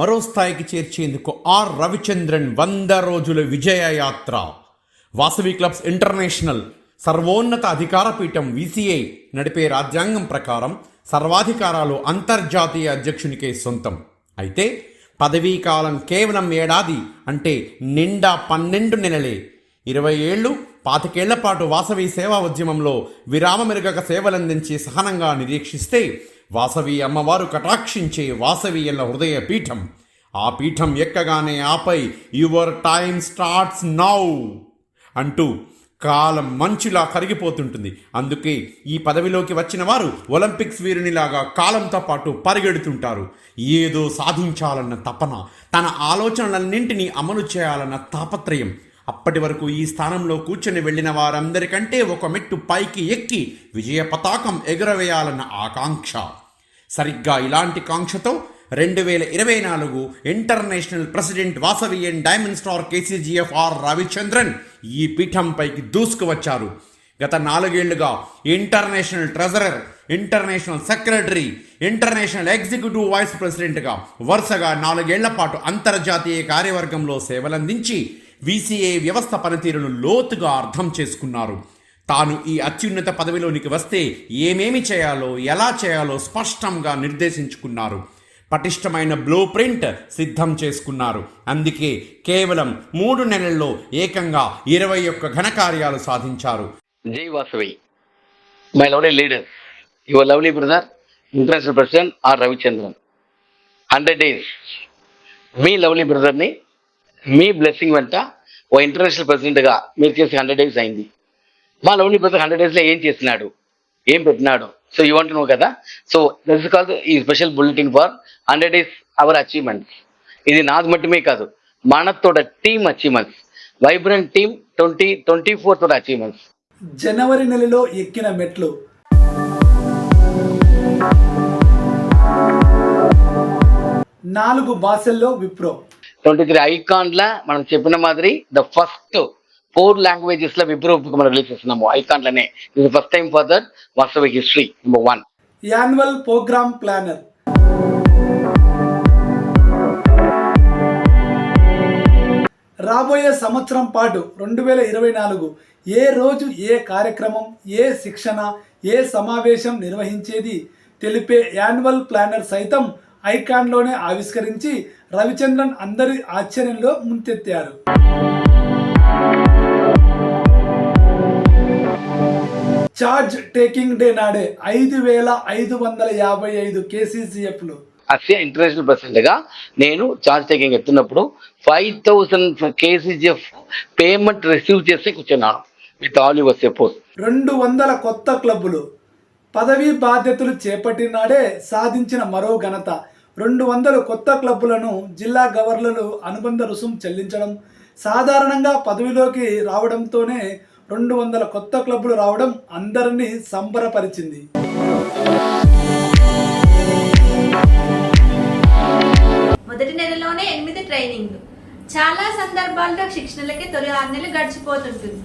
మరో స్థాయికి చేర్చేందుకు ఆర్. రవిచంద్రన్ వంద రోజుల విజయ యాత్ర వాసవి క్లబ్స్ ఇంటర్నేషనల్ సర్వోన్నత అధికార పీఠం విసిఐ నడిపే రాజ్యాంగం ప్రకారం సర్వాధికారాలు అంతర్జాతీయ అధ్యక్షునికే సొంతం. అయితే పదవీ కాలం కేవలం ఏడాది అంటే నిండా పన్నెండు నెలలే. ఇరవై ఏళ్ళు పాతికేళ్ళ పాటు వాసవి సేవా ఉద్యమంలో విరామమెరుగక సేవలందించి సహనంగా నిరీక్షిస్తే వాసవి అమ్మవారు కటాక్షించే వాసవీయుల హృదయ పీఠం. ఆ పీఠం ఎక్కగానే ఆపై యువర్ టైమ్ స్టార్ట్స్ నౌ అంటూ కాలం మంచులా కరిగిపోతుంటుంది. అందుకే ఈ పదవిలోకి వచ్చిన వారు ఒలింపిక్స్ వీరునిలాగా కాలంతో పాటు పరిగెడుతుంటారు. ఏదో సాధించాలన్న తపన తన ఆలోచనలన్నింటినీ అమలు చేయాలన్న తాపత్రయం అప్పటి వరకు ఈ స్థానంలో కూర్చొని వెళ్ళిన వారందరికంటే ఒక మెట్టు పైకి ఎక్కి విజయ పతాకం ఎగురవేయాలన్న ఆకాంక్ష. సరిగ్గా ఇలాంటి కాంక్షతో రెండు వేల ఇరవై నాలుగు international president Vasavian diamond star KCGF R Ravichandran ఈ పీఠంపైకి దూసుకువచ్చారు. గత నాలుగేళ్ళుగా international treasurer international secretary international executive vice ప్రెసిడెంట్గా వరుసగా నాలుగేళ్ళ పాటు అంతర్జాతీయ కార్యవర్గంలో సేవలందించి వీసీఏ వ్యవస్థ పనితీరును లోతుగా అర్థం చేసుకున్నారు. తాను ఈ అత్యున్నత పదవిలోనికి వస్తే ఏమేమి చేయాలో ఎలా చేయాలో స్పష్టంగా నిర్దేశించుకున్నారు. పటిష్టమైన బ్లూ ప్రింట్ సిద్ధం చేసుకున్నారు. అందుకే కేవలం మూడు నెలల్లో ఏకంగా ఇరవై ఒక్క ఘనకార్యాలు సాధించారు. జై Vasavi. My lovely leader your lovely brother international president R Ravichandran hundred days me lovely బ్రదర్ని మీ బ్లెస్సింగ్ వెంట ఓ ఇంటర్నేషనల్ ప్రెసిడెంట్గా మీరు చేసి హండ్రెడ్ డేస్ అయింది. మా లవ్లీ బ్రదర్ హండ్రెడ్ డేస్లో ఏం చేసినాడు ఏం పెట్టినాడు? సో యూ వాంట్ నో కదా? సో దిస్ కాల్ ఈ special bulletin for hundred days our achievements ఇది నాది మట్టుమే కాదు మనతోడ team achievements vibrant team twenty twenty four తోడ అచీవ్మెంట్స్ జనవరి నెలలో ఎక్కిన మెట్లు. నాలుగు భాషల్లో విప్రో. ట్వంటీ త్రీ ఐకాన్ల మనం చెప్పిన మాదిరి ద ఫస్ట్ ఫోర్ లాంగ్వేజెస్లో విప్రో మనం రిలీజ్ చేస్తున్నాము. ఐకాన్లనే. ఇది ఫస్ట్ టైం ఫర్ దట్ వాస్తవ history number one annual program planner రాబోయే సంవత్సరం పాటు రెండు వేల ఇరవై నాలుగు ఏ రోజు ఏ కార్యక్రమం ఏ శిక్షణ ఏ సమావేశం నిర్వహించేది తెలిపే యాన్యువల్ ప్లానర్ సైతం ఐకాన్లోనే ఆవిష్కరించి రవిచంద్రన్ అందరి ఆశ్చర్యంలో ముంచెత్తారు చార్జ్ టేకింగ్ డే నాడే ఐదు వేల ఐదు వందల యాభై ఐదు కేసీసీఎఫ్లు. అసే ఇంటర్నేషనల్ ప్రెసిడెంట్గా నేను charge taking ఎత్తున్నప్పుడు five thousand KCGF payment receive చేసి కూర్చున్నాను. విత్ ఆల్ యువర్ సపోర్ట్ రెండు వందల కొత్త క్లబ్బులు. పదవీ బాధ్యతలు చేపట్టినాడే సాధించిన మరో ఘనత. రెండు వందల కొత్త క్లబ్బులను జిల్లా గవర్నర్లు అనుబంధ రుసుం చెల్లించడం సాధారణంగా పదవిలోకి రావడంతోనే రెండు వందల కొత్త క్లబ్బులు రావడం అందరినీ సంబరపరిచింది. మొదటి నెలలోనే ఎనిమిది ట్రైనింగ్లు. చాలా సందర్భాల్లో శిక్షణలకి తొలి ఆరు నెలలు గడిచిపోతుంటుంది.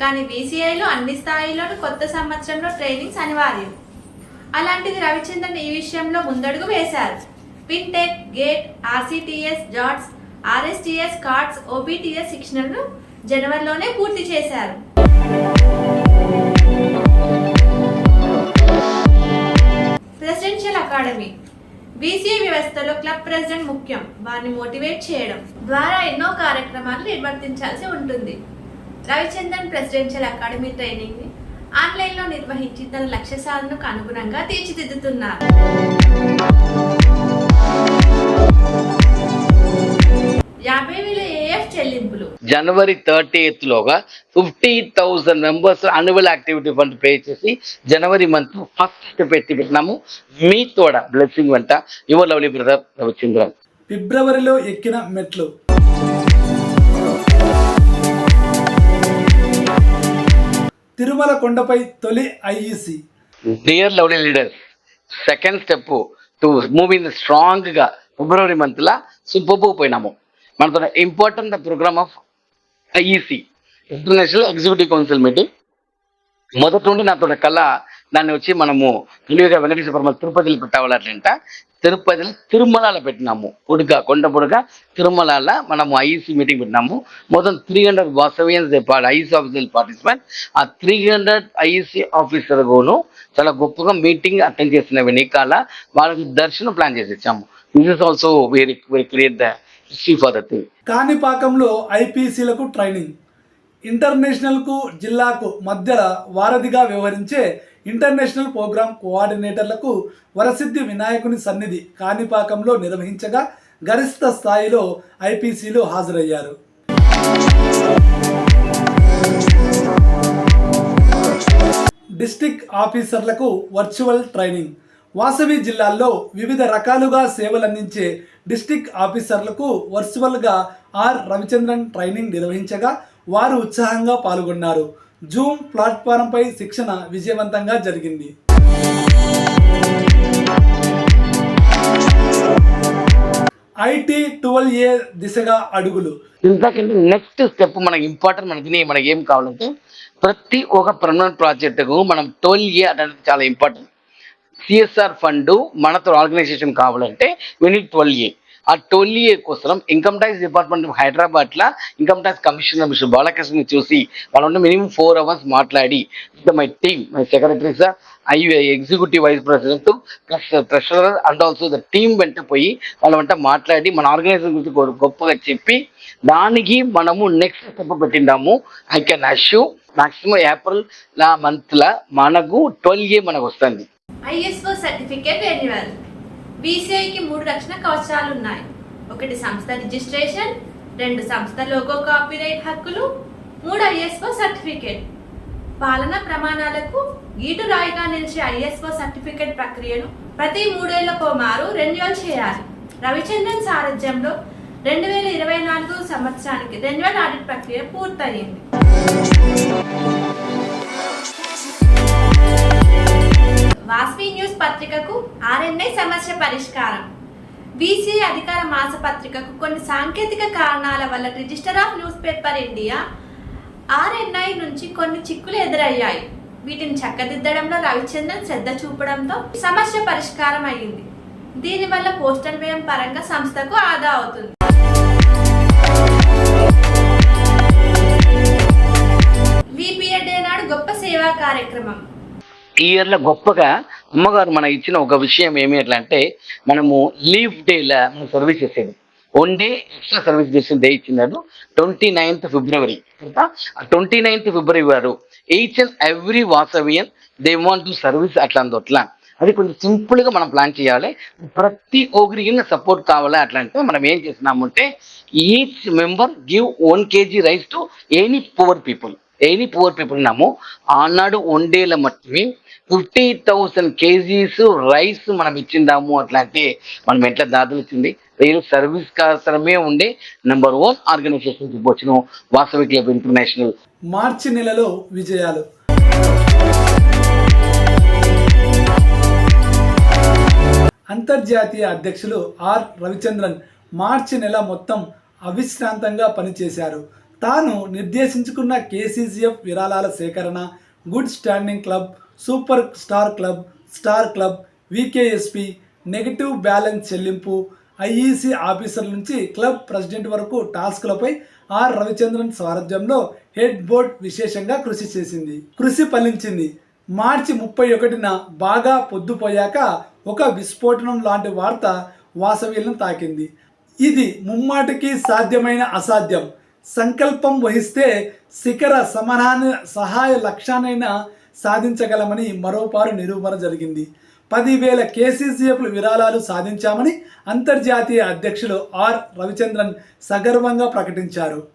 కానీ బీసీఐలో అన్ని స్థాయిలోనూ కొత్త సంవత్సరంలో ట్రైనింగ్స్ అనివార్యం. అలాంటిది రవిచంద్రన్ ఈ విషయంలో ముందడుగు వేశారు. Fintech gate RCTS JATS RSTS cards OBTS శిక్షణను జనవరిలోనే పూర్తి చేశారు. Presidential academy. బీసీఏ వ్యవస్థలో క్లబ్ ప్రెసిడెంట్ ముఖ్యం. వారిని మోటివేట్ చేయడం ద్వారా ఎన్నో కార్యక్రమాలు నిర్వర్తించాల్సి ఉంటుంది. రవిచంద్రన్ ప్రెసిడెన్షియల్ అకాడమీ ట్రైనింగ్ని ఆన్లైన్లో నిర్వహించి తన లక్ష్య సాధనకు అనుగుణంగా తీర్చిదిద్దుతున్నారు. యాభై వేల ఏఎఫ్ చెల్లింపులు. జనవరి థర్టీ లోగా fifty thousand members annual activity fund pay చేసి జనవరి మంత్ ఫస్ట్ పెట్టి పెట్టినాము. మీ తోడ బ్లెస్సింగ్ వెంట యువర్ లవ్లీ బ్రదర్ రవిచంద్రన్. ఫిబ్రవరిలో ఎక్కిన మెట్లు. తిరుమల కొండపై తొలి IEC. Dear lovely leader second step to move in స్ట్రాంగ్గా ఫిబ్రవరి మంత్ లా సూపర్ పోయినాము. మనతో important program of IEC international executive council meeting మొదటి నుండి నాతో కళ దాన్ని వచ్చి మనము తెలివిగా వెంకటేశ్వర పరమ తిరుపతిలో పెట్టవాలంట తిరుపతిలో తిరుమలలో పెట్టినాము. పొడుగా కొండ పొడుగా తిరుమలలో మనము ఐఈసీ మీటింగ్ పెట్టినాము. మొత్తం three hundred Vasavians IEC officer participant. ఆ త్రీ హండ్రెడ్ ఐఈసీ ఆఫీసర్ గోను చాలా గొప్పగా మీటింగ్ అటెండ్ చేసిన వెనకాల వాళ్ళకి దర్శనం ప్లాన్ చేసి ఇచ్చాము this is also very very clear the history for the thing కాణిపాకంలో ఐపీసీలకు ట్రైనింగ్. ఇంటర్నేషనల్కు జిల్లాకు మధ్య వారధిగా వ్యవహరించే ఇంటర్నేషనల్ ప్రోగ్రాం కోఆర్డినేటర్లకు వరసిద్ధి వినాయకుని సన్నిధి కాణిపాకంలో నిర్వహించగా గరిష్ట స్థాయిలో ఐపీసీలు హాజరయ్యారు. డిస్టిక్ ఆఫీసర్లకు వర్చువల్ ట్రైనింగ్. వాసవి జిల్లాల్లో వివిధ రకాలుగా సేవలందించే డిస్టిక్ ఆఫీసర్లకు వర్చువల్గా ఆర్ రవిచంద్రన్ ట్రైనింగ్ నిర్వహించగా వారు ఉత్సాహంగా పాల్గొన్నారు. జూమ్ ప్లాట్ఫారంపై శిక్షణ విజయవంతంగా జరిగింది. ఐటీ ట్వెల్వ్ ఏ దిశగా అడుగులు. ఇంతకంటే నెక్స్ట్ స్టెప్ మనకి ఇంపార్టెంట్ మనకి మనకి ఏం కావాలంటే ప్రతి ఒక్క పర్మనెంట్ ప్రాజెక్టుకు మనం ట్వెల్వ్ ఏ అనేది చాలా ఇంపార్టెంట్ సిఎస్ఆర్ ఫండ్ మనతో ఆర్గనైజేషన్ కావాలంటే విని ట్వెల్వ్ ఏ ఆ ట్వెల్వ్ కోసరం? కోసం ఇన్కమ్ ట్యాక్స్ డిపార్ట్మెంట్ హైదరాబాద్ లా income tax commissioner mister Balakrishna చూసి వాళ్ళు మినిమం ఫోర్ అవర్స్ మాట్లాడి my team my secretary sir I executive vice president plus treasurer and also the team వెంట పోయి వాళ్ళ వెంట మాట్లాడి మన ఆర్గనైజేషన్ గురించి గొప్పగా చెప్పి దానికి మనము next step పెట్టిండాము. I can assure maximum April law month లా మనకు ట్వెల్వ్ ఏ మనకు వస్తుంది. ఐఎస్ఓ సర్టిఫికేట్ బీసీఐకి మూడు రక్షణ కవచాలు ఉన్నాయి ఒకటి సంస్థ రిజిస్ట్రేషన్ రెండు సంస్థ లోగో కాపీరైట్ హక్కులు మూడు ఐఎస్ఓ సర్టిఫికేట్. పాలనా ప్రమాణాలకు గీటు రాయిగా నిలిచే ఐఎస్ఓ సర్టిఫికేట్ ప్రక్రియను ప్రతి మూడేళ్ళకు మారు రెన్యువల్ చేయాలి. రవిచంద్రన్ సారథ్యంలో రెండు వేల ఇరవై నాలుగు సంవత్సరానికి రెన్యువల్ ఆడిట్ ప్రక్రియ పూర్తయింది. వాస్వి న్యూస్ పత్రికకు ఆర్ఎన్ఐ సమస్య పరిష్కారం. బీసీఐ అధికార మాస పత్రికకు కొన్ని సాంకేతిక కారణాల వల్ల register of newspaper India RNI నుంచి కొన్ని చిక్కులు ఎదురయ్యాయి. వీటిని చక్కదిద్దడంలో రవిచంద్రన్ శ్రద్ధ చూపడంతో సమస్య పరిష్కారం అయ్యింది. దీనివల్ల పోస్టల్ వ్యయం పరంగా సంస్థకు ఆదా అవుతుంది. విపిఏ నాడు గొప్ప సేవా కార్యక్రమం. ఈ ఇయర్లో గొప్పగా అమ్మగారు మన ఇచ్చిన ఒక విషయం ఏమి ఎట్లా అంటే మనము లీవ్ డేలా మనం సర్వీస్ చేసేది. వన్ డే ఎక్స్ట్రా సర్వీస్ చేసిన డే ఇచ్చినారు ట్వంటీ నైన్త్ ఫిబ్రవరి ట్వంటీ నైన్త్ ఫిబ్రవరి వారు each and every Vasavian they want to service అట్లా అట్లా అది కొంచెం సింపుల్గా మనం ప్లాన్ చేయాలి. ప్రతి ఒక్కరికి సపోర్ట్ కావాలి అట్లా అంటే మనం ఏం చేస్తున్నామంటే each member give one KG rice to any poor people any poor people ఉన్నాము ఆనాడు వన్ డేల మట్టుమే ఫిఫ్టీ థౌసండ్ కేజీస్ రైస్ మనం ఇచ్చిందాము అట్లా అంటే మనం ఎట్లా దాదులు ఇచ్చింది? రైలు సర్వీస్ కోసమే ఉండే నెంబర్ వన్ ఆర్గనైజేషన్ చెప్పొచ్చును వాసవి క్లబ్ ఇంటర్నేషనల్. మార్చి నెలలో విజయాలు. అంతర్జాతీయ అధ్యక్షులు ఆర్ రవిచంద్రన్ మార్చి నెల మొత్తం అవిశ్రాంతంగా పనిచేశారు. తాను నిర్దేశించుకున్న కేసీసీఎఫ్ విరాళాల సేకరణ good standing club super star club star club VKSP negative balance చెల్లింపు ఐఈసీ ఆఫీసర్ నుంచి క్లబ్ ప్రెసిడెంట్ వరకు టాస్క్లపై ఆర్ రవిచంద్రన్ సారథ్యంలో హెడ్ బోర్డ్ విశేషంగా కృషి చేసింది. కృషి ఫలించింది. మార్చి ముప్పై ఒకటిన బాగా పొద్దుపోయాక ఒక విస్ఫోటనం లాంటి వార్త వాసవీలను తాకింది. ఇది ముమ్మాటికి సాధ్యమైన అసాధ్యం. సంకల్పం వహిస్తే శిఖర సమనాన్ని సహాయ లక్ష్యానైనా సాధించగలమని మరోపారు నిరూపణ జరిగింది. పదివేల కేసీసీఎఫ్ల విరాళాలు సాధించామని అంతర్జాతీయ అధ్యక్షులు ఆర్. రవిచంద్రన్ సగర్వంగా ప్రకటించారు.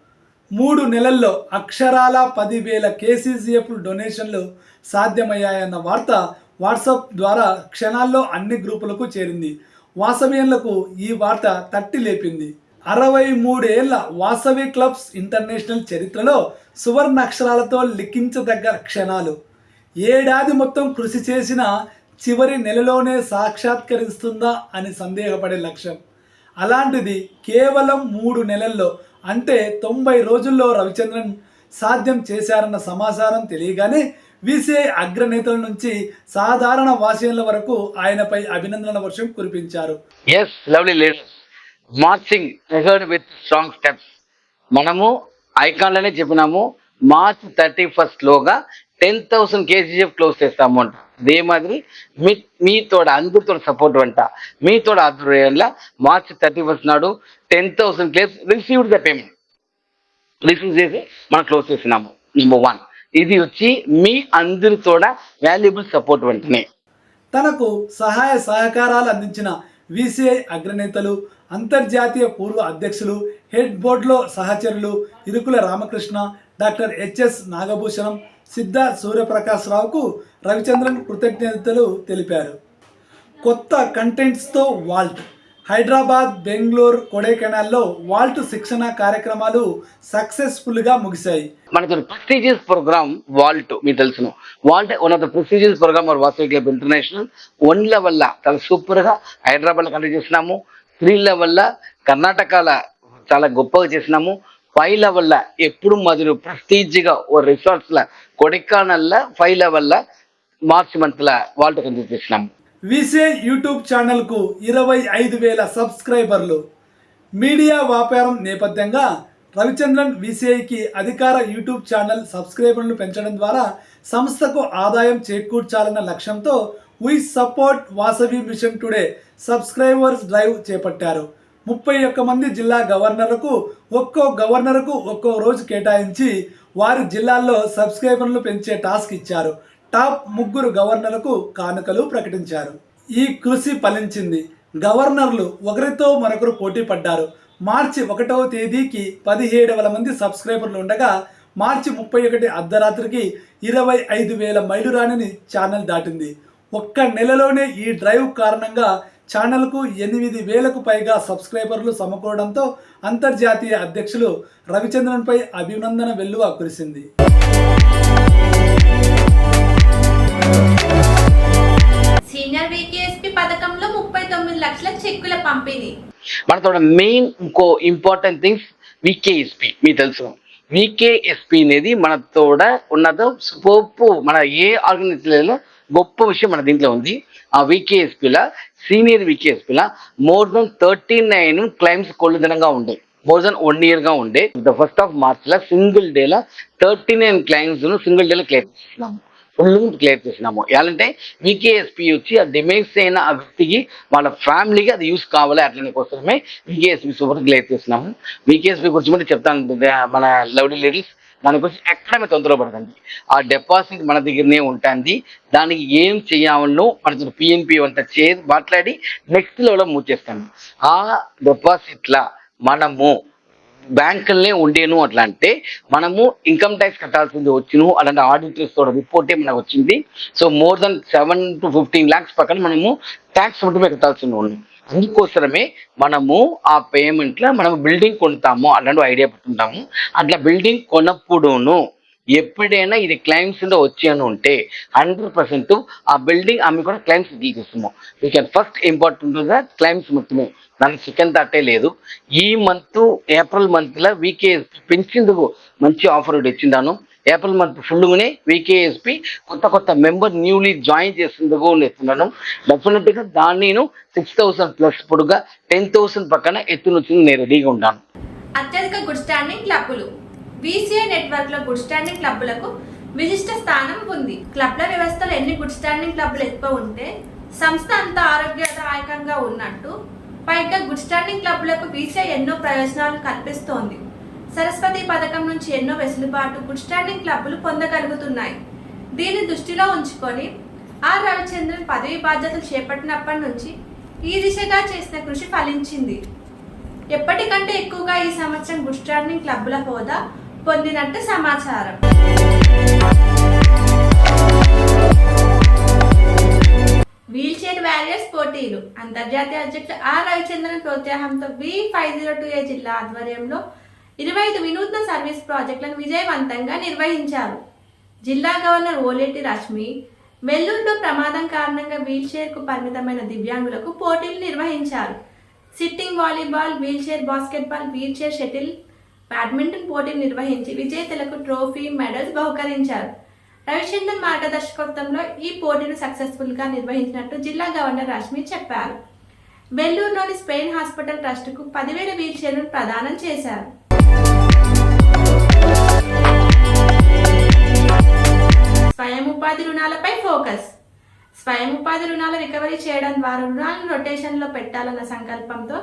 మూడు నెలల్లో అక్షరాల పదివేల కేసీసీఎఫ్ డొనేషన్లు సాధ్యమయ్యాయన్న వార్త వాట్సాప్ ద్వారా క్షణాల్లో అన్ని గ్రూపులకు చేరింది. వాసవ్యంలకు ఈ వార్త తట్టి లేపింది. అరవై మూడేళ్ళ వాసవి క్లబ్స్ ఇంటర్నేషనల్ చరిత్రలో సువర్ణ అక్షరాలతో లిఖించదగ్గ క్షణాలు. ఏడాది మొత్తం కృషి చేసిన చివరి నెలలోనే సాక్షాత్కరిస్తుందా అని సందేహపడే లక్ష్యం. అలాంటిది కేవలం మూడు నెలల్లో అంటే తొంభై రోజుల్లో రవిచంద్రన్ సాధ్యం చేశారన్న సమాచారం తెలియగానే వీసీఐ అగ్రనేతల నుంచి సాధారణ వాసీయుల వరకు ఆయనపై అభినందనల వర్షం కురిపించారు. Yes lovely leaders marching ahead with strong steps. మనము ఐకాన్లోనే చెప్పినాము మార్చ్ థర్టీ ఫస్ట్ లోగా టెన్ థౌసండ్ కేజీఎఫ్ క్లోజ్ చేస్తాము అంట. అదే మాదిరి మీ మీతో అందరితో సపోర్ట్ అంట. మీతో ఆధ్వర్యంలో మార్చ్ థర్టీ ఫస్ట్ నాడు ten thousand claims received the payment. Receive చేసి మనం క్లోజ్ చేసినాము నెంబర్ వన్ ఇది వచ్చి మీ అందరితో వాల్యుబుల్ సపోర్ట్ వెంటనే. తనకు సహాయ సహకారాలు అందించిన వీసీఐ అగ్రనేతలు అంతర్జాతీయ పూర్వ అధ్యక్షులు హెడ్ బోర్డులో సహచరులు ఇరుకుల రామకృష్ణ డాక్టర్ హెచ్ఎస్ నాగభూషణం సిద్ధ సూర్యప్రకాశ్రావుకు రవిచంద్రన్ కృతజ్ఞతలు తెలిపారు. కొత్త కంటెంట్స్తో వాల్ట్. హైదరాబాద్ బెంగళూరు కొడైకెనాల్లో వాల్ట్ శిక్షణ కార్యక్రమాలు సక్సెస్ఫుల్గా ముగిశాయి. మనకు ప్రెస్టీజియస్ ప్రోగ్రామ్ వాల్ట్ మీకు తెలుసును. Vault one of the prestigious program R Vasavi club international one level చాలా సూపర్గా హైదరాబాద్లో కండక్ట్ చేసినాము త్రీ లెవెల్ కర్ణాటకల చాలా గొప్పగా చేసినాము. ఫైవ్ లెవెల్ ఎప్పుడు మొదలు ప్రెస్టీజ్గా ఓ రిసార్ట్స్ ల ఫైవ్ లెవెల్ మార్చ్ మంత్ ల వాల్ట్ కండక్ట్ చేసినాము. వీసీఐ యూట్యూబ్ ఛానల్కు ఇరవై ఐదు వేల సబ్స్క్రైబర్లు. మీడియా వ్యాపారం నేపథ్యంగా రవిచంద్రన్ వీసీఐకి అధికార యూట్యూబ్ ఛానల్ సబ్స్క్రైబర్లను పెంచడం ద్వారా సంస్థకు ఆదాయం చేకూర్చాలన్న లక్ష్యంతో we support Vasavi mission today subscribers drive చేపట్టారు. ముప్పై ఒక్క మంది జిల్లా గవర్నర్లకు ఒక్కో గవర్నర్కు ఒక్కో రోజు కేటాయించి వారి జిల్లాల్లో సబ్స్క్రైబర్లు పెంచే టాస్క్ ఇచ్చారు. టాప్ ముగ్గురు గవర్నర్లకు కానుకలు ప్రకటించారు. ఈ కృషి ఫలించింది. గవర్నర్లు ఒకరితో మరొకరు పోటీ పడ్డారు. మార్చి ఒకటవ తేదీకి పదిహేడు వేల మంది సబ్స్క్రైబర్లు ఉండగా మార్చి ముప్పై ఒకటి అర్ధరాత్రికి ఇరవై ఐదు వేల మైలురాణిని ఛానల్ దాటింది. ఒక్క నెలలోనే ఈ డ్రైవ్ కారణంగా ఛానల్కు ఎనిమిది వేలకు పైగా సబ్స్క్రైబర్లు సమకూరడంతో అంతర్జాతీయ అధ్యక్షులు రవిచంద్రన్పై అభినందన వెల్లువ కురిసింది. సీనియర్ వికేఎస్పి పథకంలో ముప్పై తొమ్మిది లక్షల చెక్కుల పంపిణీ. మనతో మెయిన్ ఇంకో ఇంపార్టెంట్ థింగ్స్ వికేఎస్పి మీకు తెలుసు. వికేఎస్పి అనేది మనతో ఉన్నదో గొప్ప మన ఏ ఆర్గనైజేషన్లో గొప్ప విషయం మన దీంట్లో ఉంది. ఆ వికేఎస్పిలా senior వికేఎస్పిలా more than thirty nine claims కొల్లుదనంగా ఉండే. మోర్ దెన్ వన్ ఇయర్గా ఉండే. ద ఫస్ట్ ఆఫ్ మార్చ్ లా సింగిల్ డే లా thirty nine claims single day లో క్లియర్ చేస్తున్నాము ఫుల్ క్లియర్ చేసినాము. ఎలాంటే వికేఎస్పి వచ్చి ఆ డిమేజ్ అయిన ఆ వ్యక్తికి వాళ్ళ ఫ్యామిలీకి అది యూస్ కావాలి అట్లనే కోసమే వికేఎస్పి సూపర్ క్లియర్ చేసినాము. వికేఎస్పి గురించి కూడా చెప్తాను మన లవ్లీ లేడీస్ దాని గురించి ఎక్కడ మీరు తొందరపడకండి. ఆ డిపాజిట్ మన దగ్గరనే ఉంటుంది. దానికి ఏం చేయాలనో మన పిఎన్పి వంట చే మాట్లాడి నెక్స్ట్ లెవెల్ మూవ్ చేస్తాము ఆ డిపాజిట్ల మనము బ్యాంకులనే ఉండేను అట్లా అంటే మనము ఇన్కమ్ ట్యాక్స్ కట్టాల్సింది వచ్చును అలాంటి ఆడిటర్స్ తోటి రిపోర్టే మనకు వచ్చింది. So more than seven to fifteen lakhs పక్కన మనము ట్యాక్స్ మటుమే కట్టాల్సింది ఉంది అందుకోసమే మనము ఆ పేమెంట్లో మనం బిల్డింగ్ కొంటాము అలాంటి ఐడియా పెట్టుంటాము అట్లా బిల్డింగ్ కొనప్పుడును ఎప్పుడైనా ఇది క్లైమ్స్లో వచ్చి అని ఉంటే హండ్రెడ్ పర్సెంట్ ఆ బిల్డింగ్ ఆమె కూడా క్లైమ్స్ తీసేస్తాము. చేస్తాము we can first important claims మొత్తమే. దానికి సెకండ్ థాటే లేదు. ఈ మంత్ ఏప్రిల్ మంత్లో వీకే పెంచేందుకు మంచి ఆఫర్ ఇచ్చిందాను ఏప్రిల్ మంత్ ఫుల్గానే వీకేఎస్పి కొత్త కొత్త మెంబర్ న్యూలీ జాయిన్ చేసేందుకు ఇస్తున్నాను డెఫినెట్గా దాన్ని నేను సిక్స్ థౌసండ్ ప్లస్ పొడుగా టెన్ థౌసండ్ పక్కన ఎత్తునొచ్చింది నేను రెడీగా ఉంటాను అత్యధిక గుడ్ స్టాండింగ్ క్లబ్బులు. బీసీఐ నెట్వర్క్లో గుడ్ స్టాండింగ్ క్లబ్లకు విశిష్ట స్థానం ఉంది. క్లబ్ల వ్యవస్థలో ఎన్ని గుడ్ స్టాండింగ్ క్లబ్లు ఎక్కువ ఉంటే సంస్థ అంత ఆరోగ్యదాయకంగా ఉన్నట్టు పైగా గుడ్ స్టాండింగ్ క్లబ్లకు బీసీఐ ఎన్నో ప్రయోజనాలు కల్పిస్తోంది. సరస్వతి పథకం నుంచి ఎన్నో వెసులుబాటు గుడ్ స్టాండింగ్ క్లబ్లు పొందగలుగుతున్నాయి. దీన్ని దృష్టిలో ఉంచుకొని ఆర్ రవిచంద్రన్ పదవి బాధ్యతలు చేపట్టినప్పటి నుంచి ఈ దిశగా చేసిన కృషి ఫలించింది. ఎప్పటికంటే ఎక్కువగా ఈ సంవత్సరం గుడ్ స్టాండింగ్ క్లబ్బుల హోదా పొందినట్టు సమాచారం. వీల్చైర్ వారియర్స్ పోటీలు. అంతర్జాతీయ అధ్యక్షుడు ఆర్ రవిచంద్రన్ ప్రోత్సాహంతో V five zero two A జిల్లా ఆధ్వర్యంలో ఇరవై ఐదు వినూత్న సర్వీస్ ప్రాజెక్టులను విజయవంతంగా నిర్వహించారు. జిల్లా గవర్నర్ ఓలేటి రష్మి వెల్లూరులో ప్రమాదం కారణంగా వీల్కు పరిమితమైన దివ్యాంగులకు పోటీలు నిర్వహించారు. Sitting volleyball wheelchair basketball wheelchair shuttle badminton పోటీ నిర్వహించి విజేతలకు ట్రోఫీ మెడల్స్ బహుకరించారు. రవిచంద్రన్ మార్గదర్శకత్వంలో ఈ పోటీను సక్సెస్ఫుల్గా నిర్వహించినట్టు జిల్లా గవర్నర్ రష్మి చెప్పారు. బెల్లూరులోని స్పెయిన్ హాస్పిటల్ ట్రస్టుకు పదివేల వీల్ చైర్లను ప్రదానం చేశారు. స్వయం ఉపాధి రుణాలపై ఫోకస్. స్వయం ఉపాధి రుణాల రికవరీ చేయడం ద్వారా రుణాలను రొటేషన్లో పెట్టాలన్న సంకల్పంతో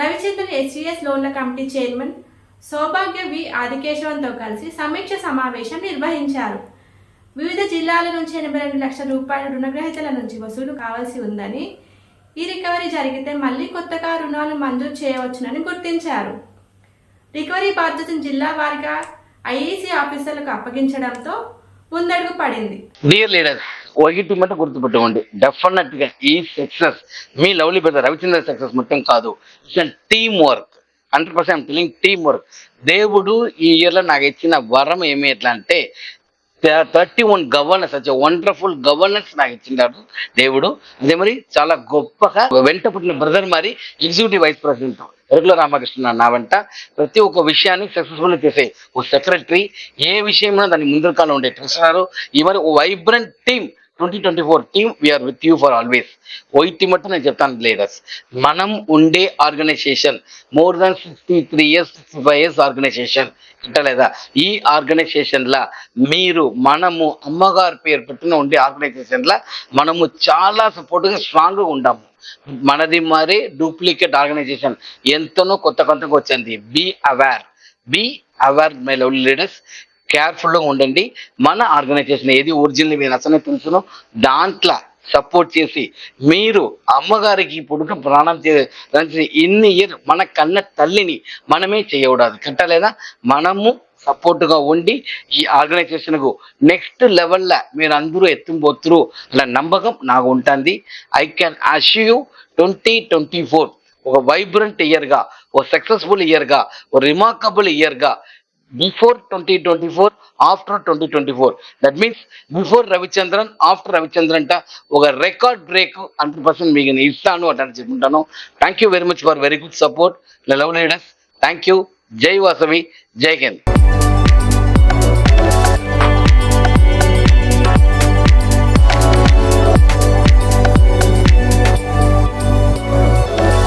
రవిచంద్రన్ ఎస్సీఎస్ లోన్ల కమిటీ చైర్మన్ సౌభాగ్య వి ఆదికేశవంతో కలిసి సమీక్ష సమావేశం నిర్వహించారు. వివిధ జిల్లాల నుంచి ఎనభై రెండు లక్షల రూపాయల రుణగ్రహీతల నుంచి వసూలు కావాల్సి ఉందని ఈ రికవరీ జరిగితే మళ్ళీ కొత్తగా రుణాలు మంజూరు చేయవచ్చునని గుర్తించారు. రికవరీ బాధ్యతను జిల్లా వారిగా ఐఈసీ ఆఫీసర్లకు అప్పగించడంతో ముందడుగు పడింది. డియర్ లీడర్స్ ఒకటి మాట గుర్తుపెట్టుకోండి. డెఫినెట్గా ఈ సక్సెస్ మీ లవ్లీ బ్రదర్ రవిచంద్ర సక్సెస్ మొత్తం కాదు. Team work hundred percent feeling team work. దేవుడు ఈ ఇయర్లో నాకు ఇచ్చిన వరం ఏమి ఎట్లా అంటే థర్టీ వన్ గవర్నెన్స్ వచ్చే వండర్ఫుల్ గవర్నెన్స్ నాకు ఇచ్చినాడు దేవుడు. అదే మరి చాలా గొప్పగా వెంట పుట్టిన బ్రదర్ మరి executive vice president Erugula Ramakrishna నా వెంట. ప్రతి ఒక్క విషయాన్ని సక్సెస్ఫుల్ చేసే ఓ సెక్రటరీ ఏ విషయంలో దాని ముందు కాలం ఉండే ట్రెషరర్ ఈ మరి ఓ vibrant team twenty twenty four team we are with you for always white మట్టు నేను చెప్తాను లీడర్స్ మనం ఉండే organization more than sixty three years sixty five years organization లేదా ఈ ఆర్గనైజేషన్లా మీరు మనము అమ్మగారి పేరు పెట్టిన ఉండే ఆర్గనైజేషన్లా మనము చాలా సపోర్ట్గా స్ట్రాంగ్గా మనది మరి డూప్లికేట్ ఆర్గనైజేషన్ ఎంతనో కొత్త కొత్తగా వచ్చింది be aware be aware my lovely leaders కేర్ఫుల్గా ఉండండి. మన ఆర్గనైజేషన్ ఏది ఒరిజినల్ మీరు నచ్చనే తెలుసును దాంట్లో సపోర్ట్ చేసి మీరు అమ్మగారికి పుడుక ప్రాణం చేసి ఇన్ని ఇయర్ మన కన్న తల్లిని మనమే చేయకూడదు. కట్టలేదా? మనము సపోర్ట్గా ఉండి ఈ ఆర్గనైజేషన్కు నెక్స్ట్ లెవెల్లో మీరు అందరూ ఎత్తుపోతురు అలా నమ్మకం నాకు ఉంటుంది. I can assure twenty twenty four ఒక వైబ్రెంట్ ఇయర్గా ఒక సక్సెస్ఫుల్ ఇయర్గా ఒక remarkable ఇయర్గా before twenty twenty four after twenty twenty four that means before Ravichandran after Ravichandran అంట ఒక రికార్డ్ బ్రేక్ హండ్రెడ్ పర్సెంట్ మీకు నేను ఇస్తాను అంటే చెప్పుకుంటాను. Thank you very much for very good support love leaders thank you జై వాసవి జై హింద్